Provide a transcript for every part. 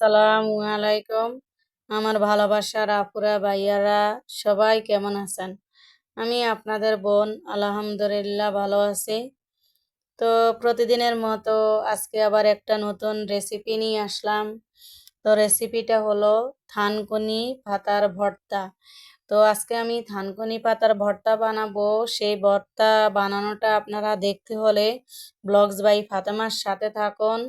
আসসালামু আলাইকুম। আমার ভালোবাসার আপুরা, ভাইয়ারা, সবাই কেমন আছেন? আমি আপনাদের বোন, আলহামদুলিল্লাহ ভালো আছি। তো প্রতিদিনের মতো আজকে আবার একটা নতুন রেসিপি নিয়ে আসলাম। তো রেসিপিটা হলো থানকুনি পাতার ভর্তা। তো আজকে আমি থানকুনি পাতার ভর্তা বানাবো। সেই ভর্তা বানানোটা আপনারা দেখতে হলে ব্লগস বাই ফাতেমার সাথে থাকুন।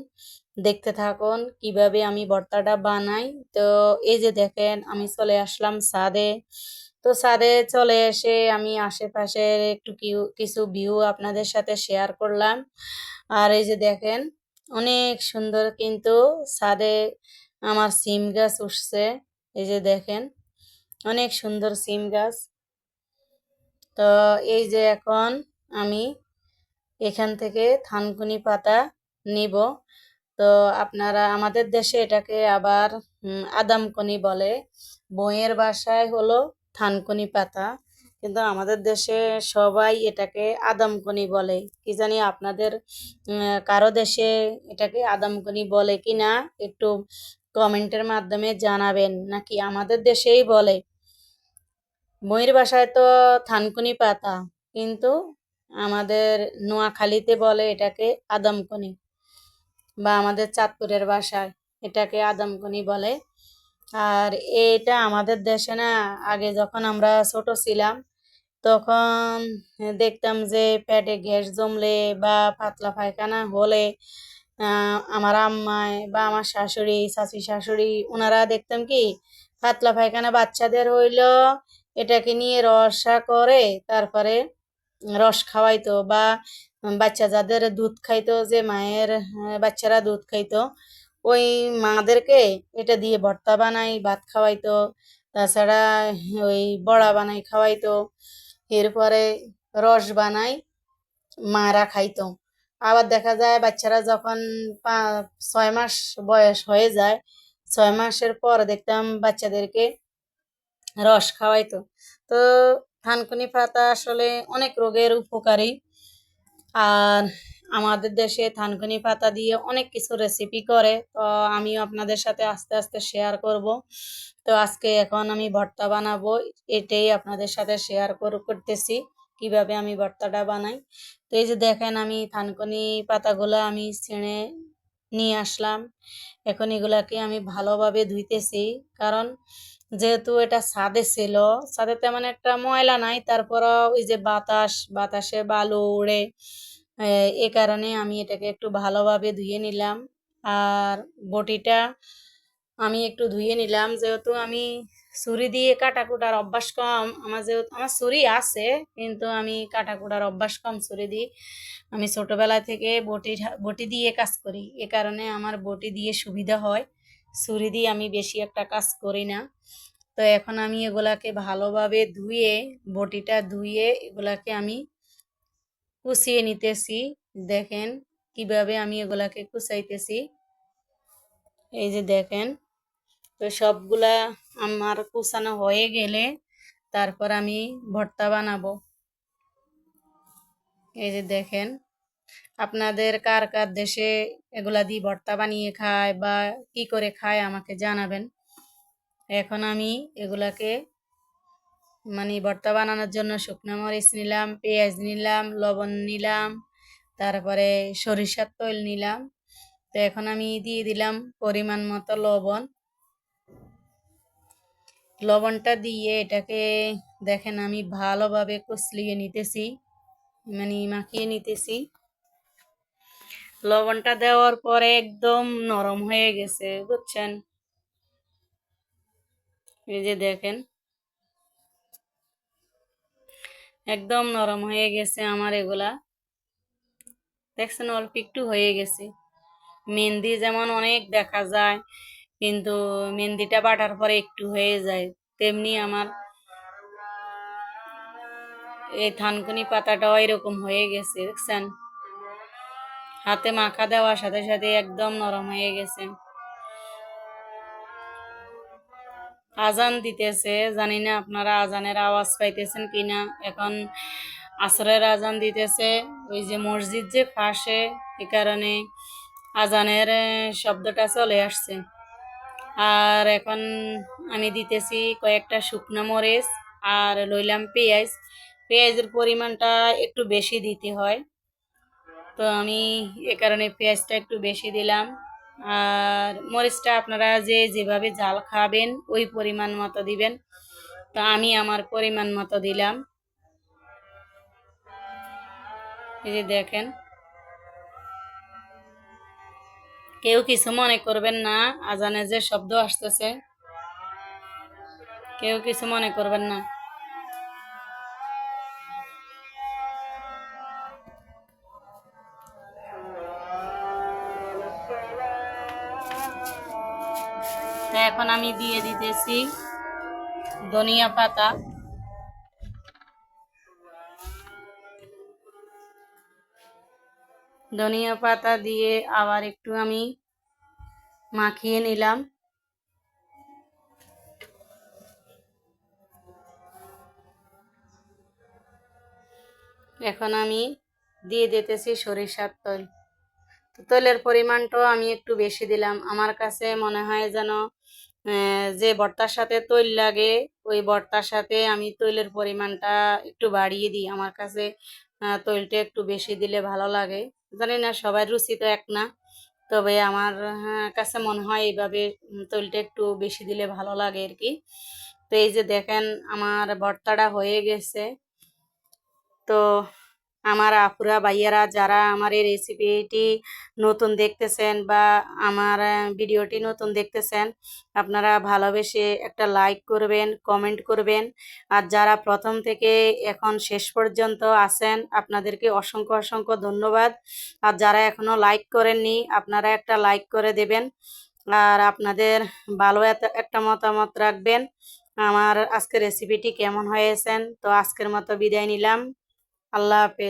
দেখতে থাকুন কীভাবে আমি ভর্তাটা বানাই। তো এই যে দেখেন আমি চলে আসলাম সাদে। তো সাদে চলে এসে আমি আশেপাশের একটু কিছু ভিউ আপনাদের সাথে শেয়ার করলাম। আর এই যে দেখেন অনেক সুন্দর কিন্তু ছাদে আমার সিম গাছ উঠছে। এই যে দেখেন অনেক সুন্দর সিম গাছ। তো এই যে এখন আমি এখান থেকে থানকুনি পাতা নিব। তো আপনারা আমাদের দেশে এটাকে আবার আদামকনি বলে। বইয়ের বাসায় হলো থানকুনি পাতা। কিন্তু আমাদের দেশে সবাই এটাকে আদামকনি বলে। কি জানি আপনাদের কারও দেশে এটাকে আদামকনি বলে কি না, একটু কমেন্টের মাধ্যমে জানাবেন। নাকি আমাদের দেশেই বলে? বইয়ের বাসায় তো থানকুনি পাতা, কিন্তু আমাদের নোয়াখালীতে বলে এটাকে আদমকনি বা আমাদের চাঁদপুরের ভাষায়, এটাকে আদমকনি বলে। আর এটা আমাদের দেশে না, আগে যখন আমরা ছোট ছিলাম, তখন দেখতাম যে পেটে গ্যাস জমলে বা পাতলা পায়খানা হলে আমার আম্মায় বা আমার শাশুড়ি শাশি শাশুড়ি ওনারা দেখতাম কি, পাতলা পায়খানা বাচ্চাদের হইল, এটাকে নিয়ে রসা করে, তারপরে রস খাওয়াইতো বা বাচ্চা যাদের দুধ খাইতো যে মায়ের বাচ্চারা দুধ খাইতো, ওই মাদেরকে এটা দিয়ে ভর্তা বানাই, ভাত খাওয়াইতো, তাছাড়া ওই বড়া বানাই খাওয়াইতো, এরপরে রস বানাই, মারা খাইতো। আবার দেখা যায় বাচ্চারা যখন ছয় মাস বয়স হয়ে যায়, ছয় মাসের পর দেখতাম বাচ্চাদেরকে রস খাওয়াইতো। তো থানকুনি পাতা আসলে অনেক রোগের উপকারী। আর আমাদের দেশে থানকুনি পাতা দিয়ে অনেক কিছু রেসিপি করে, তো আমিও আপনাদের সাথে আস্তে আস্তে শেয়ার করব। তো আজকে এখন আমি ভর্তা বানাবো, এটাই আপনাদের সাথে শেয়ার কর, করতেছি, কীভাবে আমি ভর্তাটা বানাই। তো এই যে দেখেন আমি থানকুনি পাতাগুলো আমি ছিঁড়ে নিয়ে আসলাম। এখন এগুলাকে আমি ভালোভাবে ধুইতেছি, কারণ যেহেতু এটা ছাদে ছিল, ছাদে তেমন একটা ময়লা নাই। তারপর ওই যে বাতাস, বাতাসে বালু উড়ে, এ কারণে আমি এটাকে একটু ভালোভাবে ধুয়ে নিলাম। আর বটিটা আমি একটু ধুয়ে নিলাম। যেহেতু আমি ছুরি দিয়ে কাটাকুটার অভ্যাস কম, আমার যেহেতু, আমার ছুরি আছে, কিন্তু আমি কাটাকুটার অভ্যাস কম ছুরি দিয়ে আমি ছোটবেলা থেকে বটি বটি দিয়ে কাজ করি। এ কারণে আমার বটি দিয়ে সুবিধা হয়। ছুরি দিয়ে আমি বেশি একটা কাজ করি না। তো এখন আমি এগুলাকে ভালোভাবে ধুয়ে, বটিটা ধুয়ে এগুলাকে আমি কুচিয়ে নিতেছি। দেখেন কীভাবে আমি এগুলাকে কুচাইতেছি। এই যে দেখেন, তো সবগুলা আমার কুচানো হয়ে গেলে তারপর আমি ভর্তা বানাবো। এই যে দেখেন আপনাদের কার কার দেশে এগুলা দিয়ে ভর্তা বানিয়ে খায় বা কি করে খায় আমাকে জানাবেন। এখন আমি এগুলাকে মানে ভর্তা বানানোর জন্য শুকনো মরিচ নিলাম, পেঁয়াজ নিলাম, লবণ নিলাম, তারপরে সরিষার তেল নিলাম। তো এখন আমি দিয়ে দিলাম পরিমাণ মতো লবণ। লবণটা দিয়ে এটাকে দেখেন আমি ভালোভাবে কষলিয়ে নিতেছি মানে মাখিয়ে নিতেছি। লবণটা দেওয়ার পরে একদম নরম হয়ে গেছে, বুঝছেন? এই যে দেখেন। একদম নরম হয়ে গেছে আমার এগুলা। দেখছেন, অল্প একটু হয়ে গেছে। মেহেন্দি যেমন অনেক দেখা যায়, কিন্তু মেহেন্দিটা বাটার পরে একটু হয়ে যায়। তেমনি আমার এই থানকুনি পাতাটাও এরকম হয়ে গেছে, দেখছেন? হাতে মাখা দেওয়ার সাথে সাথে একদম নরম হয়ে গেছে। আজান দিতেছে, জানি না আপনারা আজানের আওয়াজ পাইতেছেন কিনা। এখন আসরের আজান দিতেছে, ওই যে মসজিদ যে পাশে এ কারণে আজানের শব্দটা চলে আসছে। আর এখন আমি দিতেছি কয়েকটা শুকনো মরিচ আর লইলাম পেঁয়াজ। পেঁয়াজের পরিমাণটা একটু বেশি দিতে হয়। তো আমি এ কারণে পেঁয়াজটা একটু বেশি দিলাম। আর মরিচটা আপনারা যে যেভাবে জাল খাবেন, ওই পরিমাণ মতো দিবেন। তো আমি আমার পরিমাণ মতো দিলাম। এই যে দেখেন। কেউ কিছু মনে করবেন না আজানে যে শব্দ আসতেছে। কেউ কিছু মনে করবেন না। এখন আমি দিয়ে দিতেছি ধনিয়া পাতা। ধনিয়া পাতা দিয়ে আবার একটু আমি মাখিয়ে নিলাম। এখন আমি দিয়ে দিতেছি সরিষার তেল। তেলের পরিমাণটাও আমি একটু বেশি দিলাম। আমার কাছে মনে হয় যেন যে ভর্তার সাথে তৈল লাগে, ওই ভর্তার সাথে আমি তৈলের পরিমাণটা একটু বাড়িয়ে দিই। আমার কাছে তৈলটা একটু বেশি দিলে ভালো লাগে। জানি না সবার রুচি তো এক না। তবে আমার কাছে মনে হয় এইভাবে তৈলটা একটু বেশি দিলে ভালো লাগে আর কি তো এই যে দেখেন, আমার ভর্তাটা হয়ে গেছে। তো আমার আপুরা, ভাইয়ারা যারা আমার এই রেসিপিটি নতুন দেখতেছেন বা আমার ভিডিওটি নতুন দেখতেছেন, আপনারা ভালোবেসে একটা লাইক করবেন কমেন্ট করবেন। আর যারা প্রথম থেকে এখন শেষ পর্যন্ত আছেন, আপনাদেরকে অসংখ্য অসংখ্য ধন্যবাদ। আর যারা এখনও লাইক করেননি, আপনারা একটা লাইক করে দেবেন। আর আপনাদের ভালো একটা মতামত রাখবেন, আমার আজকের রেসিপিটি কেমন হয়েছেন। তো আজকের মতো বিদায় নিলাম। আল্লাহ হাফেজ।